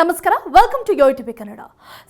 ನಮಸ್ಕಾರ welcome to TV Kannada.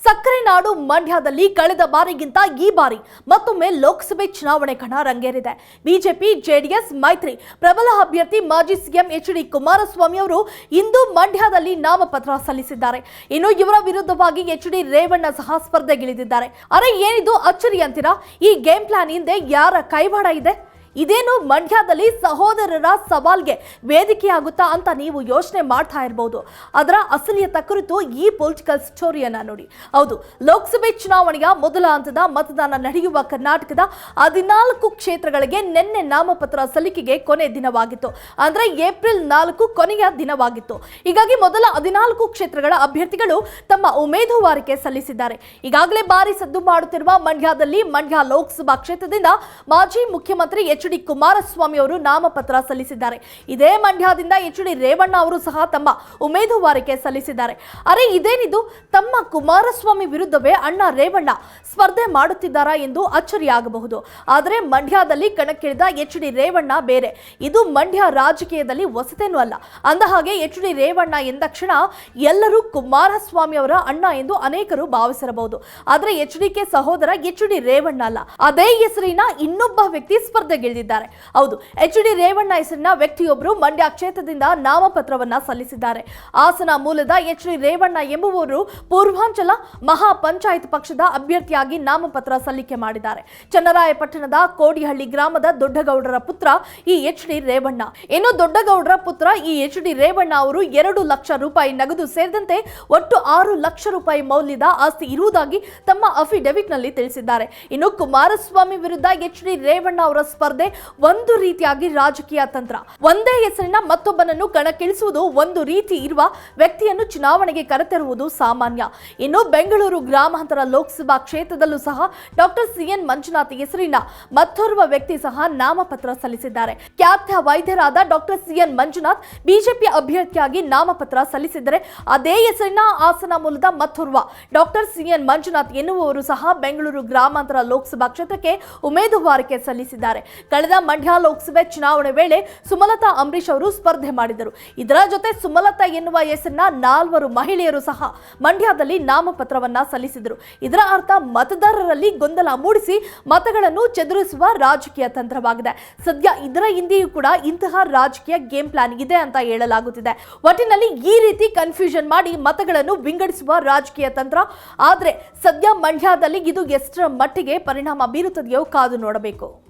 ಸಕ್ಕರೆ ನಾಡು ಮಂಡ್ಯದಲ್ಲಿ ಕಳೆದ ಬಾರಿಗಿಂತ ಈ ಬಾರಿ ಮತ್ತೊಮ್ಮೆ ಲೋಕಸಭೆ ಚುನಾವಣೆ ಕಣ ರಂಗೇರಿದೆ. ಬಿಜೆಪಿ, ಜೆಡಿಎಸ್, ಮೈತ್ರಿ, ಪ್ರಬಲ ಅಭ್ಯರ್ಥಿ ಮಾಜಿ ಸಿಎಂ ಎಚ್ ಡಿ ಕುಮಾರಸ್ವಾಮಿ ಅವರು ಇಂದು ಮಂಡ್ಯದಲ್ಲಿ ನಾಮಪತ್ರ ಸಲ್ಲಿಸಿದ್ದಾರೆ. ಇನ್ನು ಇವರ ವಿರುದ್ಧವಾಗಿ ಎಚ್ ಡಿ ರೇವಣ್ಣ ಸಹ ಸ್ಪರ್ಧೆಗಿಳಿದಿದ್ದಾರೆ. ಅರೆ ಏನಿದು ಅಚ್ಚರಿ ಅಂತೀರಾ? ಈ ಗೇಮ್ ಪ್ಲಾನ್ ಹಿಂದೆ ಯಾರ ಕೈವಾಡ ಇದೆ? ಇದೇನು ಮಂಡ್ಯದಲ್ಲಿ ಸಹೋದರರ ಸವಾಲ್ಗೆ ವೇದಿಕೆಯಾಗುತ್ತಾ ಅಂತ ನೀವು ಯೋಚನೆ ಮಾಡ್ತಾ ಇರಬಹುದು ಅದರ ಅಸಲಿಯತ ಕುರಿತು ಈ ಪೊಲಿಟಿಕಲ್ ಸ್ಟೋರಿಯನ್ನ ನೋಡಿ. ಹೌದು, ಲೋಕಸಭೆ ಚುನಾವಣೆಯ ಮೊದಲ ಹಂತದ ಮತದಾನ ನಡೆಯುವ ಕರ್ನಾಟಕದ ಹದಿನಾಲ್ಕು ಕ್ಷೇತ್ರಗಳಿಗೆ ನಿನ್ನೆ ನಾಮಪತ್ರ ಸಲ್ಲಿಕೆಗೆ ಕೊನೆ ದಿನವಾಗಿತ್ತು. ಅಂದ್ರೆ ಏಪ್ರಿಲ್ ನಾಲ್ಕು ಕೊನೆಯ ದಿನವಾಗಿತ್ತು. ಹೀಗಾಗಿ ಮೊದಲ ಹದಿನಾಲ್ಕು ಕ್ಷೇತ್ರಗಳ ಅಭ್ಯರ್ಥಿಗಳು ತಮ್ಮ ಉಮೇದುವಾರಿಕೆ ಸಲ್ಲಿಸಿದ್ದಾರೆ. ಈಗಾಗಲೇ ಬಾರಿ ಸದ್ದು ಮಾಡುತ್ತಿರುವ ಮಂಡ್ಯದಲ್ಲಿ ಮಂಡ್ಯ ಲೋಕಸಭಾ ಕ್ಷೇತ್ರದಿಂದ ಮಾಜಿ ಮುಖ್ಯಮಂತ್ರಿ ಎಚ್. ಡಿ ಕುಮಾರಸ್ವಾಮಿ ಅವರು ನಾಮಪತ್ರ ಸಲ್ಲಿಸಿದ್ದಾರೆ. ಇದೇ ಮಂಡ್ಯದಿಂದ ಎಚ್ ಡಿ ರೇವಣ್ಣ ಅವರು ಸಹ ತಮ್ಮ ಉಮೇದುವಾರಿಕೆ ಸಲ್ಲಿಸಿದ್ದಾರೆ. ಅರೆ, ಇದೇನಿದು? ತಮ್ಮ ಕುಮಾರಸ್ವಾಮಿ ವಿರುದ್ಧವೇ ಅಣ್ಣ ರೇವಣ್ಣ ಸ್ಪರ್ಧೆ ಮಾಡುತ್ತಿದ್ದಾರಾ ಎಂದು ಅಚ್ಚರಿಯಾಗಬಹುದು. ಆದರೆ ಮಂಡ್ಯದಲ್ಲಿ ಕಣಕ್ಕಿಳಿದ ಎಚ್ ಡಿ ರೇವಣ್ಣ ಬೇರೆ. ಇದು ಮಂಡ್ಯ ರಾಜಕೀಯದಲ್ಲಿ ಹೊಸತೇನೂ ಅಲ್ಲ. ಅಂದಹಾಗೆ ಎಚ್ ಡಿ ರೇವಣ್ಣ ಎಂದಕ್ಷಣ ಎಲ್ಲರೂ ಕುಮಾರಸ್ವಾಮಿ ಅವರ ಅಣ್ಣ ಎಂದು ಅನೇಕರು ಭಾವಿಸಿರಬಹುದು. ಆದರೆ ಎಚ್ ಡಿ ಕೆ ಸಹೋದರ ಎಚ್ ಡಿ ರೇವಣ್ಣ ಅಲ್ಲ. ಅದೇ ಹೆಸರಿನ ಇನ್ನೊಬ್ಬ ವ್ಯಕ್ತಿ ಸ್ಪರ್ಧೆಗಿಳಿದಿದ್ದಾರೆ ಹೌದು ಎಚ್ ಡಿ ರೇವಣ್ಣ ಹೆಸರಿನ ವ್ಯಕ್ತಿಯೊಬ್ಬರು ಮಂಡ್ಯ ಕ್ಷೇತ್ರದಿಂದ ನಾಮಪತ್ರವನ್ನ ಸಲ್ಲಿಸಿದ್ದಾರೆ. ಹಾಸನ ಮೂಲದ ಎಚ್ ಡಿ ರೇವಣ್ಣ ಎಂಬುವವರು ಪೂರ್ವಾಂಚಲ ಮಹಾ ಪಂಚಾಯತ್ ಪಕ್ಷದ ಅಭ್ಯರ್ಥಿಯಾಗಿ ನಾಮಪತ್ರ ಸಲ್ಲಿಕೆ ಮಾಡಿದ್ದಾರೆ. ಚನ್ನರಾಯಪಟ್ಟಣದ ಕೋಡಿಹಳ್ಳಿ ಗ್ರಾಮದ ದೊಡ್ಡಗೌಡರ ಪುತ್ರ ಈ ಎಚ್ ಡಿ ರೇವಣ್ಣ. ಇನ್ನು ದೊಡ್ಡಗೌಡರ ಪುತ್ರ ಈ ಎಚ್ ಡಿ ರೇವಣ್ಣ ಅವರು ಎರಡು ಲಕ್ಷ ರೂಪಾಯಿ ನಗದು ಸೇರಿದಂತೆ ಒಟ್ಟು ಆರು ಲಕ್ಷ ರೂಪಾಯಿ ಮೌಲ್ಯದ ಆಸ್ತಿ ಇರುವುದಾಗಿ ತಮ್ಮ ಅಫಿಡವಿಟ್ನಲ್ಲಿ ತಿಳಿಸಿದ್ದಾರೆ. ಇನ್ನು ಕುಮಾರಸ್ವಾಮಿ ವಿರುದ್ಧ ಎಚ್ ಡಿ ರೇವಣ್ಣ ಅವರ ಸ್ಪರ್ಧೆ ಒಂದು ರೀತಿಯಾಗಿ ರಾಜಕೀಯ ತಂತ್ರ. ಒಂದೇ ಹೆಸರಿನ ಮತ್ತೊಬ್ಬನನ್ನು ಕಣಕ್ಕಿಳಿಸುವುದು ಒಂದು ರೀತಿ ಇರುವ ವ್ಯಕ್ತಿಯನ್ನು ಚುನಾವಣೆಗೆ ಕರೆತರುವುದು ಸಾಮಾನ್ಯ. ಇನ್ನು ಬೆಂಗಳೂರು ಗ್ರಾಮಾಂತರ ಲೋಕಸಭಾ ಕ್ಷೇತ್ರದಲ್ಲೂ ಸಹ ಡಾಕ್ಟರ್ ಸಿಎನ್ ಮಂಜುನಾಥ್ ಹೆಸರಿನ ಮತ್ತೋರ್ವ ವ್ಯಕ್ತಿ ಸಹ ನಾಮಪತ್ರ ಸಲ್ಲಿಸಿದ್ದಾರೆ. ಖ್ಯಾತ ವೈದ್ಯರಾದ ಡಾಕ್ಟರ್ ಸಿಎನ್ ಮಂಜುನಾಥ್ ಬಿಜೆಪಿ ಅಭ್ಯರ್ಥಿಯಾಗಿ ನಾಮಪತ್ರ ಸಲ್ಲಿಸಿದರೆ ಅದೇ ಹೆಸರಿನ ಹಾಸನ ಮೂಲದ ಮತ್ತೋರ್ವ. ಡಾಕ್ಟರ್ ಸಿಎನ್ ಮಂಜುನಾಥ್ ಎನ್ನುವವರು ಸಹ ಬೆಂಗಳೂರು ಗ್ರಾಮಾಂತರ ಲೋಕಸಭಾ ಕ್ಷೇತ್ರಕ್ಕೆ ಉಮೇದುವಾರಿಕೆ ಸಲ್ಲಿಸಿದ್ದಾರೆ. ಕಳೆದ ಮಂಡ್ಯ ಲೋಕಸಭೆ ಚುನಾವಣೆ ವೇಳೆ ಸುಮಲತಾ ಅಂಬರೀಶ್ ಅವರು ಸ್ಪರ್ಧೆ ಮಾಡಿದರು. ಇದರ ಜೊತೆ ಸುಮಲತಾ ಎನ್ನುವ ಹೆಸರಿನ ನಾಲ್ವರು ಮಹಿಳೆಯರು ಸಹ ಮಂಡ್ಯದಲ್ಲಿ ನಾಮಪತ್ರವನ್ನ ಸಲ್ಲಿಸಿದರು. ಇದರ ಅರ್ಥ ಮತದಾರರಲ್ಲಿ ಗೊಂದಲ ಮೂಡಿಸಿ ಮತಗಳನ್ನು ಚದುರಿಸುವ ರಾಜಕೀಯ ತಂತ್ರವಾಗಿದೆ. ಸದ್ಯ ಇದರ ಹಿಂದೆಯೂ ಕೂಡ ಇಂತಹ ರಾಜಕೀಯ ಗೇಮ್ ಪ್ಲಾನ್ ಇದೆ ಅಂತ ಹೇಳಲಾಗುತ್ತಿದೆ. ಒಟ್ಟಿನಲ್ಲಿ ಈ ರೀತಿ ಕನ್ಫ್ಯೂಷನ್ ಮಾಡಿ ಮತಗಳನ್ನು ವಿಂಗಡಿಸುವ ರಾಜಕೀಯ ತಂತ್ರ. ಆದರೆ ಸದ್ಯ ಮಂಡ್ಯದಲ್ಲಿ ಇದು ಎಷ್ಟರ ಮಟ್ಟಿಗೆ ಪರಿಣಾಮ ಬೀರುತ್ತದೆಯೋ ಕಾದು ನೋಡಬೇಕು.